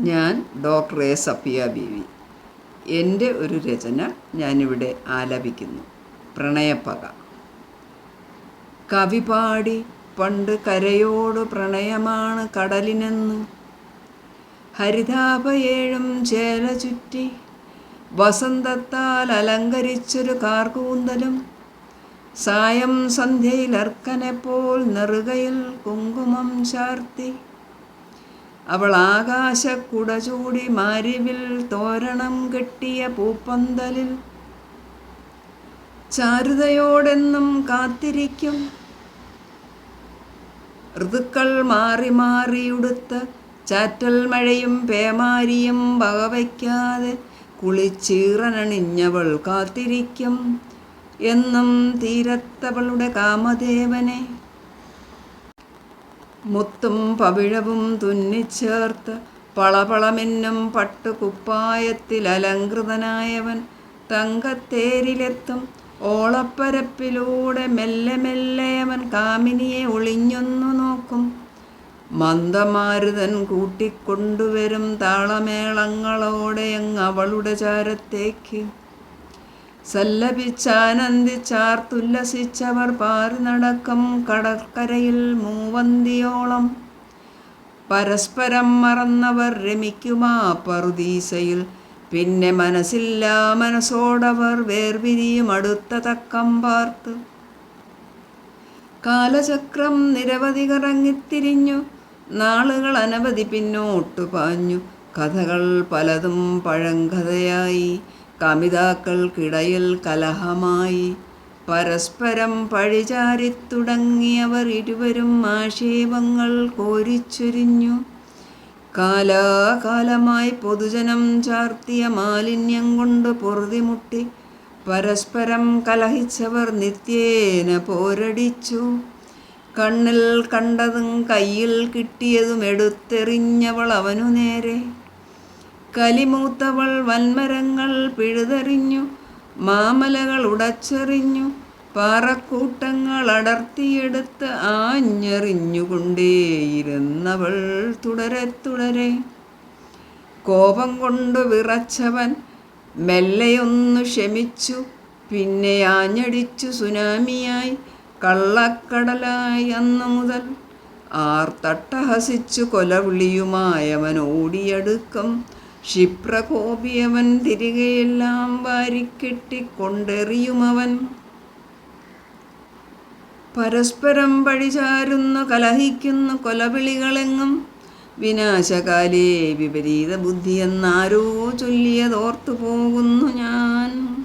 ഞാൻ doctor A Safiya ബീവി. എന്റെ ഒരു രചന ഞാനിവിടെ ആലപിക്കുന്നു. പ്രണയപ്പക. കവി പാടി പണ്ട് കരയോട് പ്രണയമാണ് കടലിനെന്ന്. ഹരിതാപയേഴും ചേല ചുറ്റി വസന്തത്താൽ അലങ്കരിച്ചൊരു കാർകൂന്തലും. സായം സന്ധ്യയിൽ അർക്കനെപ്പോൾ നെറുകയിൽ കുങ്കുമം ചാർത്തി. അവൾ ആകാശക്കുട ചൂടി മാരിവിൽ തോരണം കെട്ടിയ പൂപ്പന്തലിൽ. ചാരുതയോടെന്നും കാത്തിരിക്കും. ഋതുക്കൾ മാറി മാറിയുടുത്ത് ചാറ്റൽ മഴയും പേമാരിയും വകവയ്ക്കാതെ കുളിച്ചീറനണിഞ്ഞവൾ കാത്തിരിക്കും. എന്നും തീരത്തവളുടെ കാമദേവനെ മുത്തും പവിഴവും തുന്നിച്ചേർത്ത് പളപളമെന്നും പട്ടുകുപ്പായത്തിൽ അലങ്കൃതനായവൻ തങ്കത്തേരിലെത്തും. ഓളപ്പരപ്പിലൂടെ മെല്ലെ മെല്ലെ അവൻ കാമിനിയെ ഒളിഞ്ഞൊന്നു നോക്കും. മന്ദമാരുതൻ കൂട്ടിക്കൊണ്ടുവരും താളമേളങ്ങളോടെ അവളുടെ ചാരത്തേക്ക്. സല്ലപിച്ചാനന്ദിച്ചാർത്തുല്ലസിച്ചവർ പാറി നടക്കം കടക്കരയിൽ മൂവന്തിയോളം. പരസ്പരം മറന്നവർ രമിക്കുമാ പറുദീസയിൽ. പിന്നെ മനസ്സില്ല മനസ്സോടവർ വേർപിരിയും അടുത്ത തക്കം പാർത്ത്. കാലചക്രം നിരവധി കറങ്ങിത്തിരിഞ്ഞു. നാളുകൾ അനവധി പിന്നോട്ടു പാഞ്ഞു. കഥകൾ പലതും പഴങ്കഥയായി. കമിതാക്കൾക്കിടയിൽ കലഹമായി. പരസ്പരം പഴിചാരിത്തുടങ്ങിയവർ ഇരുവരും ആക്ഷേപങ്ങൾ കോരിച്ചൊരിഞ്ഞു. കാലാകാലമായി പൊതുജനം ചാർത്തിയ മാലിന്യം കൊണ്ട് പൊറുതിമുട്ടി. പരസ്പരം കലഹിച്ചവർ നിത്യേന പോരടിച്ചു. കണ്ണിൽ കണ്ടതും കയ്യിൽ കിട്ടിയതും എടുത്തെറിഞ്ഞവൾ അവനു നേരെ. കലിമൂത്തവൾ വൻമരങ്ങൾ പിഴുതെറിഞ്ഞു മാമലകൾ ഉടച്ചെറിഞ്ഞു പാറക്കൂട്ടങ്ങൾ അടർത്തിയെടുത്ത് ആഞ്ഞെറിഞ്ഞുകൊണ്ടേയിരുന്നവൾ തുടരെ തുടരെ. കോപം കൊണ്ടു വിറച്ചവൻ മെല്ലെയൊന്നു ക്ഷമിച്ചു പിന്നെ ആഞ്ഞടിച്ചു സുനാമിയായി കള്ളക്കടലായി അന്നു മുതൽ. ആർത്തട്ടഹസിച്ചു കൊലവിളിയുമായവൻ ഓടിയെടുക്കും ക്ഷിപ്രകോപിയവൻ തിരികെയെല്ലാം വാരിക്കെട്ടിക്കൊണ്ടെറിയുമവൻ. പരസ്പരം പഴിചാരുന്നു കലഹിക്കുന്നു കൊലവിളികളെങ്ങും വിനാശകാലേ വിപരീത ബുദ്ധിയെന്നാരോ ചൊല്ലിയതോർത്തു പോകുന്നു ഞാൻ.